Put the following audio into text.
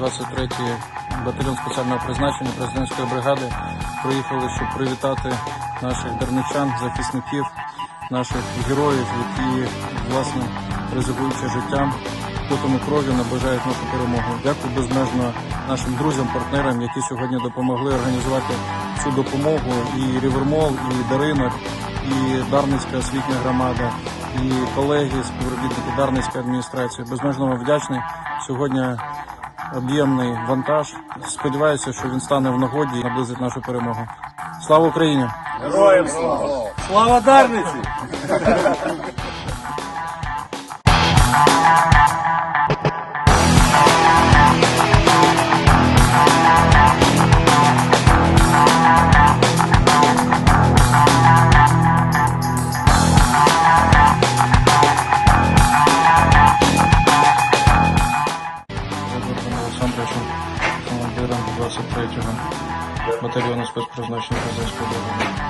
23-й батальйон спеціального призначення президентської бригади приїхали, щоб привітати наших дарничан, захисників, наших героїв, які власне ризикуючи життям, потом і кров'ю наближають нашу перемогу. Дякую безмежно нашим друзям, партнерам, які сьогодні допомогли організувати цю допомогу. І Рівермол, і Даринок, і Дарницька освітня громада, і колеги, співробітники Дарницької адміністрації. Безмежно вам вдячний. Сьогодні об'ємний вантаж. Сподіваюся, що він стане в нагоді і наблизить нашу перемогу. Слава Україні! Героям слава! Слава Дарниці! Командиром 23-го батальйону спецпризначення Казанської бригади.